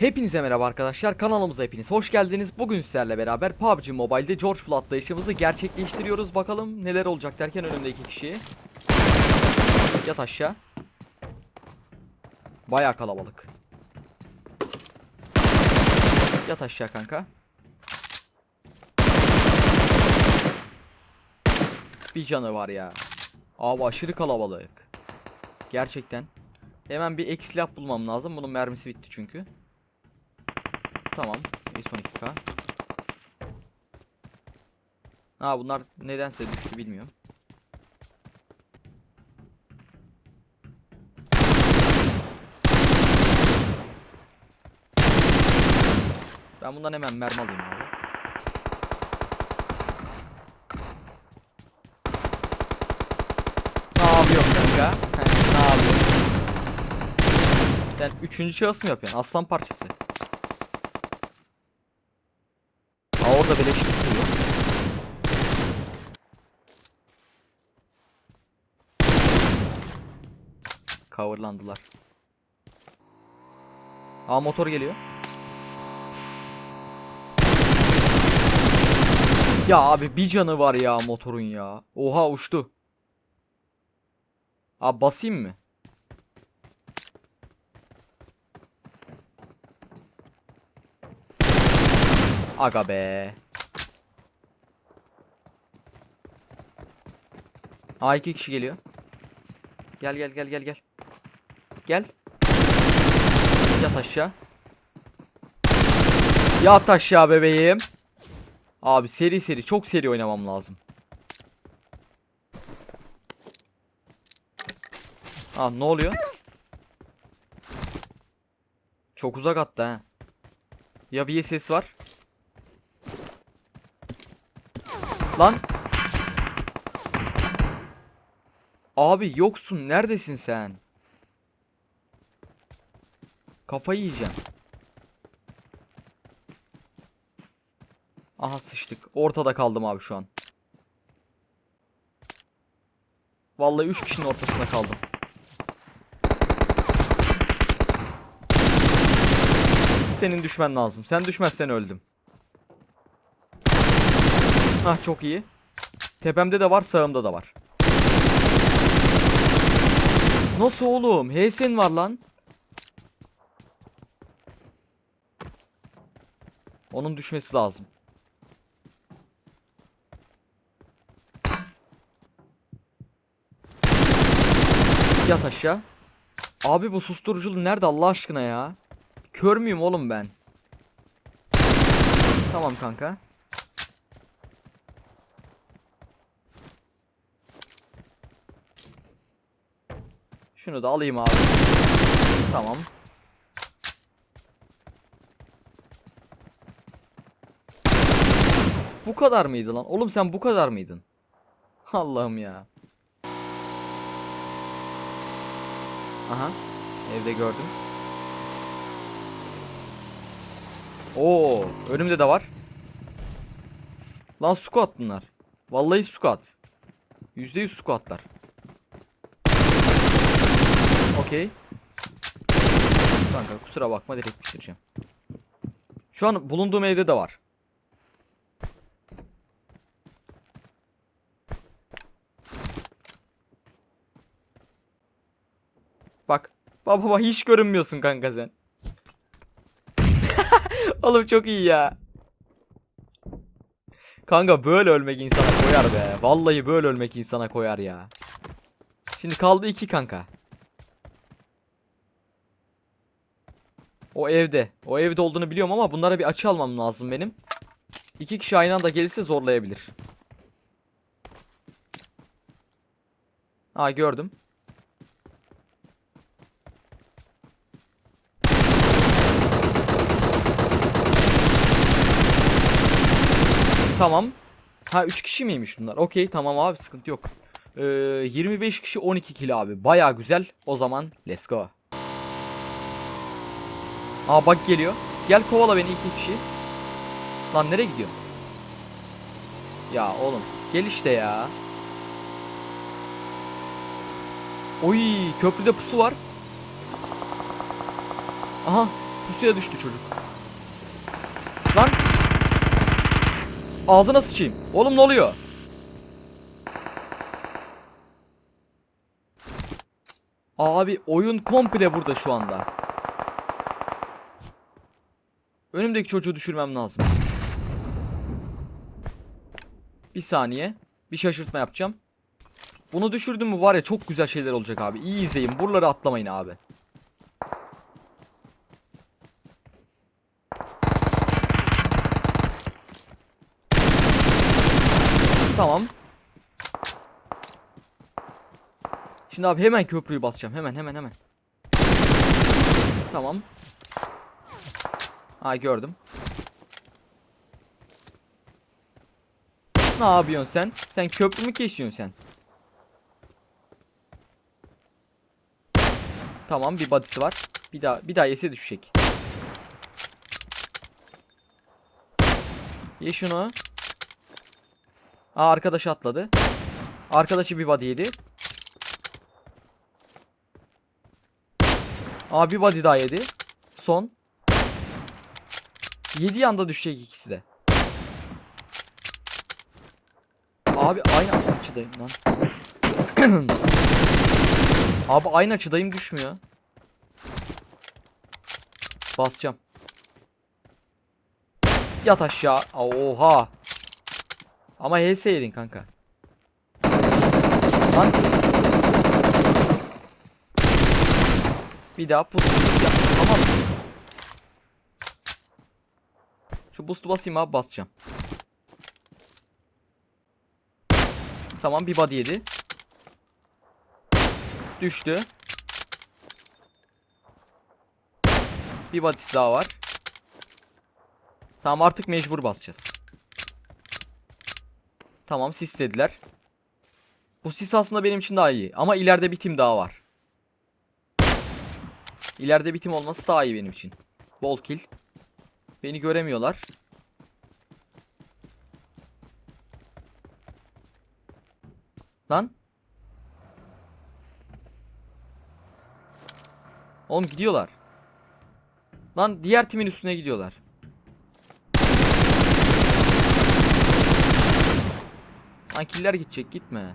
Hepinize merhaba arkadaşlar kanalımıza hepiniz hoş geldiniz. Bugün sizlerle beraber PUBG Mobile'de George Bull atlayışımızı gerçekleştiriyoruz. Bakalım neler olacak derken önümde iki kişi. Yat aşağı. Baya kalabalık. Yat aşağı kanka. Bir canı var ya. Abi aşırı kalabalık. Gerçekten. Hemen bir ek silah bulmam lazım. Bunun mermisi bitti çünkü. Tamam. S12K. Ha bunlar nedense düştü bilmiyorum. Ben bundan hemen mermi alayım abi. Ne yapıyorsun kanka? ne yapıyorsun? Sen üçüncü şahıs mı yapıyorsun? Aslan parçası. Aa orada beleşik duruyor. Coverlandılar. Aa motor geliyor. Ya abi bir canı var ya motorun ya. Oha uçtu. Abi basayım mı? Aga be. Aa iki kişi geliyor. Gel gel gel gel gel. Gel. Yat aşağı. Yat aşağı bebeğim. Abi seri seri çok seri oynamam lazım. Aa ne oluyor? Çok uzak attı ha. Ya ses var. Lan. Abi yoksun neredesin sen? Kafayı yiyeceğim. Aha sıçtık. Ortada kaldım abi şu an. Vallahi 3 kişinin ortasında kaldım. Senin düşmen lazım. Sen düşmezsen öldüm. Ah çok iyi. Tepemde de var, sağımda da var. Nasıl oğlum? HS'in var lan. Onun düşmesi lazım. Yat aşağı. Abi bu susturuculu nerede Allah aşkına ya? Kör müyüm oğlum ben? Tamam kanka. Şunu da alayım abi. Tamam. Bu kadar mıydı lan? Oğlum sen bu kadar mıydın? Allah'ım ya. Aha. Evde gördüm. Oo, önümde de var. Lan squat bunlar. Vallahi squat. %100 squatlar. Okey. Kanka kusura bakma direkt bitireceğim. Şu an bulunduğum evde de var. Bak. Baba baba hiç görünmüyorsun kanka sen. Oğlum çok iyi ya. Kanka böyle ölmek insana koyar be. Vallahi böyle ölmek insana koyar ya. Şimdi kaldı iki kanka. O evde. O evde olduğunu biliyorum ama bunlara bir açı almam lazım benim. İki kişi aynı anda gelirse zorlayabilir. Ha gördüm. Tamam. Ha 3 kişi miymiş bunlar? Okey tamam abi sıkıntı yok. Ee, 25 kişi 12 kilo abi. Baya güzel. O zaman let's go. Aa bak geliyor. Gel kovala beni iki kişi. Lan nereye gidiyor? Ya oğlum gel işte ya. Oy köprüde pusu var. Aha Pusuya düştü çocuk. Lan. Ağzına sıçayım. Oğlum ne oluyor? Abi oyun komple burada şu anda. Önümdeki çocuğu düşürmem lazım. Bir saniye. Bir şaşırtma yapacağım. Bunu düşürdüm mü var ya çok güzel şeyler olacak abi. İyi izleyin. Buraları atlamayın abi. Tamam. Şimdi abi hemen köprüyü basacağım. Hemen hemen hemen. Tamam. Ha gördüm. Ne yapıyorsun sen? Sen köprü mü kesiyorsun sen? Tamam bir body'si var. Bir daha bir daha yese düşecek. Ye şunu. Aa arkadaş atladı. Arkadaşı bir body yedi. Aa bir body daha yedi. Son. Yedi anda düşecek ikisi de. Abi aynı açıdayım lan. Abi aynı açıdayım düşmüyor. Basacağım. Yat aşağı. Oha. Ama HS yedin kanka. Lan. Bir daha pus. Ya, tamam. Şu boost'u basayım abi basacağım. Tamam bir body yedi. Düştü. Bir body'si daha var. Tamam artık mecbur basacağız. Tamam sis dediler. Bu sis aslında benim için daha iyi. Ama ileride bir tim daha var. İleride bir tim olması daha iyi benim için. Bol kill. Beni göremiyorlar. Lan. Oğlum gidiyorlar. Lan diğer timin üstüne gidiyorlar. Lan killer gidecek gitme.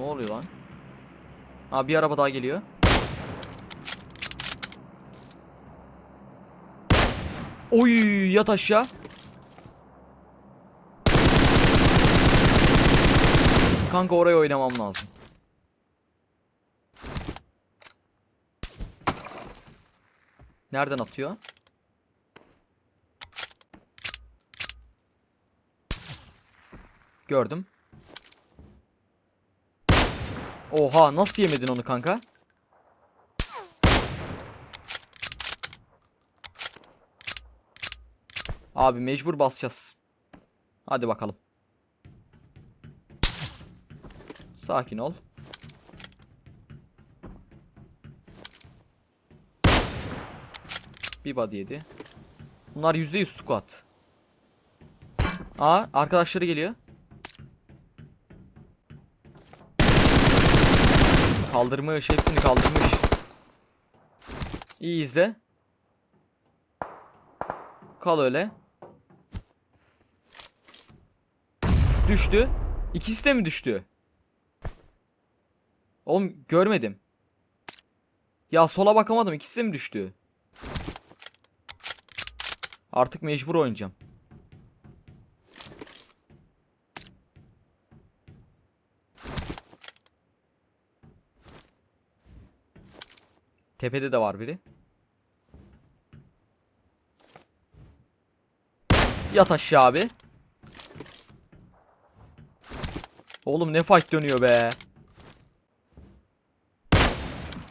Ne oluyor lan? Ha bir araba daha geliyor. Oy yat aşağı. Kanka oraya oynamam lazım. Nereden atıyor? Gördüm. Oha nasıl yemedin onu kanka? Abi mecbur basacağız. Hadi bakalım. Sakin ol. Bir body yedi. Bunlar %100 squat. Aa arkadaşları geliyor. Kaldırmış hepsini kaldırmış. İyi izle. Kal öyle. Düştü. İkisi de mi düştü? Oğlum görmedim. Ya sola bakamadım. İkisi de mi düştü? Artık mecbur oynayacağım. Tepede de var biri. Yat aşağı abi. Oğlum ne fight dönüyor be.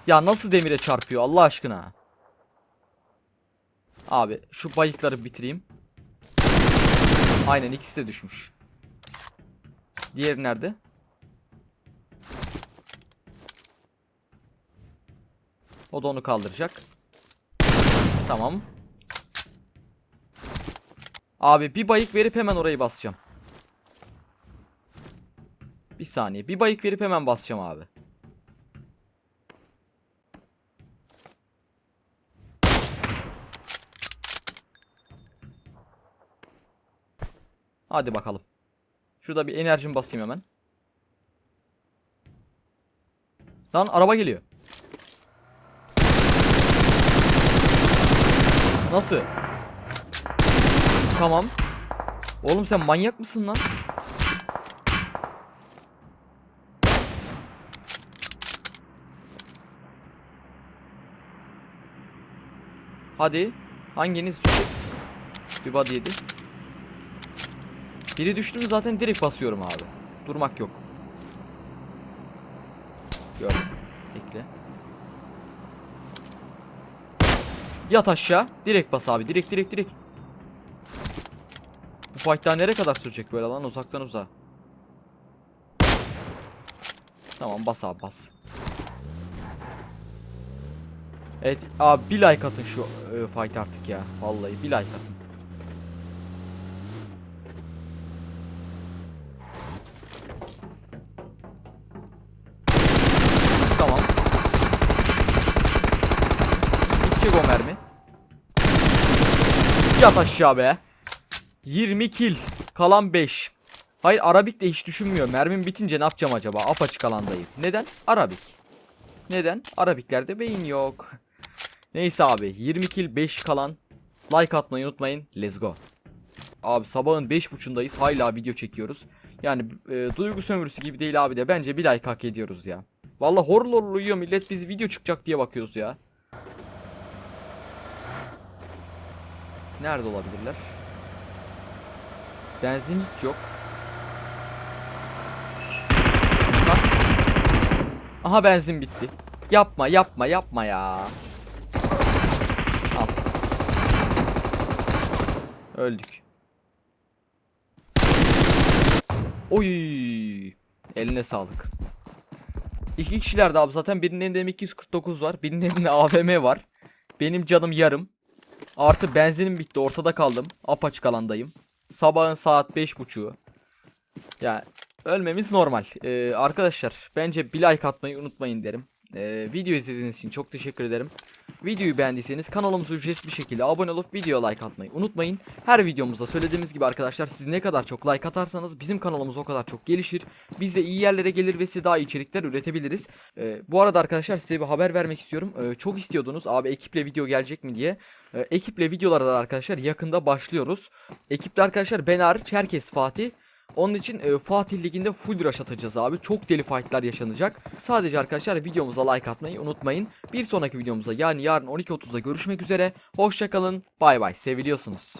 Ya nasıl demire çarpıyor Allah aşkına. Abi şu bayıkları bitireyim. Aynen ikisi de düşmüş. Diğeri nerede? O da onu kaldıracak. Tamam. Abi bir bayık verip hemen orayı basacağım. Bir saniye. Bir bayık verip hemen basacağım abi. Hadi bakalım. Şurada bir enerjimi basayım hemen. Lan araba geliyor. Nasıl? Tamam. Oğlum sen manyak mısın lan? Hadi. Hanginiz düşecek? Bir body yedi. Biri düştü mü zaten direkt basıyorum abi. Durmak yok. Gördüm. Yat aşağı. Direkt bas abi. Direkt direkt direkt. Bu fight daha nereye kadar sürecek böyle lan uzaktan uzağa. Tamam bas abi bas. Evet abi bir like atın şu e, fight artık ya. Vallahi bir like atın. Yat aşağı be. 20 kill. Kalan 5. Hayır Arabik de hiç düşünmüyor. Mermim bitince ne yapacağım acaba? Apaçık alandayım. Neden? Arabik. Neden? Arabiklerde beyin yok. Neyse abi 20 kill 5 kalan. Like atmayı unutmayın. Let's go. Abi sabahın 5.30'undayız. Hala video çekiyoruz. Yani e, duygu sömürüsü gibi değil abi de bence bir like hak ediyoruz ya. Vallahi horul horul uyuyor millet biz video çıkacak diye bakıyoruz ya. Nerede olabilirler? Benzin hiç yok. Aha benzin bitti. Yapma yapma yapma ya. Al. Öldük. Oy. Eline sağlık. İki kişiler de abi zaten birinin elinde M249 var. Birinin elinde AVM var. Benim canım yarım. Artı benzinim bitti ortada kaldım. Apaçık alandayım. Sabahın saat 5.30'u. Yani ölmemiz normal. Ee, arkadaşlar bence bir like atmayı unutmayın derim. Ee, video izlediğiniz için çok teşekkür ederim. Videoyu beğendiyseniz kanalımıza ücretsiz bir şekilde abone olup video like atmayı unutmayın. Her videomuzda söylediğimiz gibi arkadaşlar siz ne kadar çok like atarsanız bizim kanalımız o kadar çok gelişir. Biz de iyi yerlere gelir ve size daha iyi içerikler üretebiliriz. Ee, bu arada arkadaşlar size bir haber vermek istiyorum. Ee, çok istiyordunuz abi ekiple video gelecek mi diye. Ee, ekiple videolara da arkadaşlar yakında başlıyoruz. Ekipte arkadaşlar ben hariç herkes Fatih. Onun için e, Fatih Ligi'nde full rush atacağız abi. Çok deli fightlar yaşanacak. Sadece arkadaşlar videomuza like atmayı unutmayın. Bir sonraki videomuzda yani yarın 12.30'da görüşmek üzere. Hoşçakalın. Bay bay. Seviliyorsunuz.